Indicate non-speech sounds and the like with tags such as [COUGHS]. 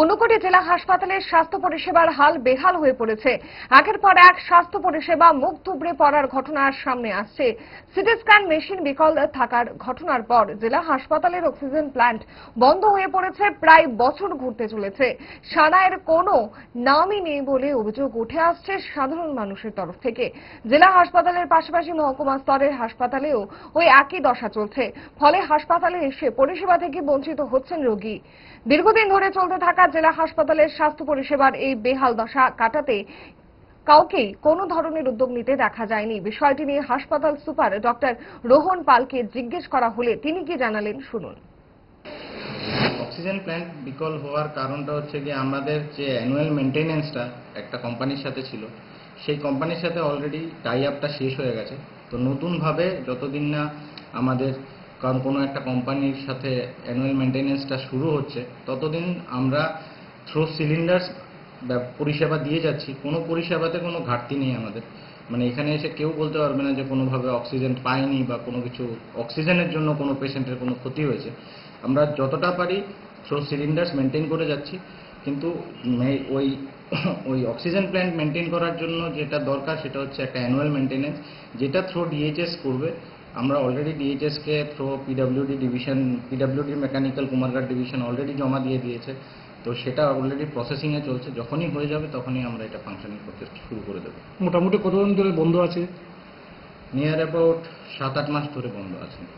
ঊনকোটি জেলা হাসপাতালের স্বাস্থ্য পরিষেবার হাল বেহাল হয়ে পড়েছে। একের পর এক স্বাস্থ্য পরিষেবা মুখ থুবড়ে পড়ার ঘটনা সামনে আসছে। সিটি স্ক্যান মেশিন বিকল থাকার ঘটনার পর জেলা হাসপাতালের অক্সিজেন প্ল্যান্ট বন্ধ হয়ে পড়েছে, প্রায় বছর ঘুরতে চলেছে। সানায়ের কোনো নামই নেই বলে অভিযোগ উঠে আসছে সাধারণ মানুষের তরফ থেকে। জেলা হাসপাতালের পাশাপাশি মহকুমা স্তরের হাসপাতালেও ওই একই দশা চলছে। ফলে হাসপাতালে এসে পরিষেবা থেকে বঞ্চিত হচ্ছেন রোগী। দীর্ঘদিন ধরে চলতে থাকা জেলা হাসপাতালের স্বাস্থ্য পরিষেবার এই বেহাল দশা কাটাতে কাউকেই কোনো ধরনের উদ্যোগ নিতে দেখা যায়নি। বিষয়টি নিয়ে হাসপাতাল সুপার ডক্টর রোহন পালকে জিজ্ঞেস করা হলে তিনি কি জানালেন শুনুন। অক্সিজেন প্ল্যান্ট বিকল হওয়ার কারণটা হচ্ছে যে আমাদের যে অ্যানুয়াল মেনটেনেন্সটা একটা কোম্পানির সাথে ছিল, সেই কোম্পানির সাথে অলরেডি টাই আপটা শেষ হয়ে গেছে। তো নতুনভাবে যতদিন না আমাদের কারণ কোনো একটা কোম্পানির সাথে অ্যানুয়াল মেনটেনেন্সটা শুরু হচ্ছে, ততদিন আমরা থ্রো সিলিন্ডার্স পরিষেবা দিয়ে যাচ্ছি, কোনো পরিষেবাতে কোনো ঘাটতি নেই আমাদের। মানে এখানে এসে কেউ বলতে পারবে না যে কোনোভাবে অক্সিজেন পায়নি বা কোনো কিছু অক্সিজেনের জন্য কোনো পেশেন্টের কোনো ক্ষতি হয়েছে। আমরা যতটা পারি থ্রো সিলিন্ডার্স মেনটেন করে যাচ্ছি, কিন্তু ওই [COUGHS] ওই অক্সিজেন প্ল্যান্ট মেনটেন করার জন্য যেটা দরকার সেটা হচ্ছে একটা অ্যানুয়াল মেনটেনেন্স যেটা থ্রো ডিএইচএস করবে আমরা already ডিএইচএসকে through PWD division PWD mechanical Kumarghat division already জমা দিয়ে দিয়েছে। তো সেটা অলরেডি প্রসেসিংয়ে চলছে। যখনই হয়ে যাবে তখনই আমরা এটা ফাংশনিং করতে শুরু করে দেবো। মোটামুটি কতদিন ধরে বন্ধ আছে? নিয়ার অ্যাবাউট সাত আট মাস ধরে বন্ধ আছে।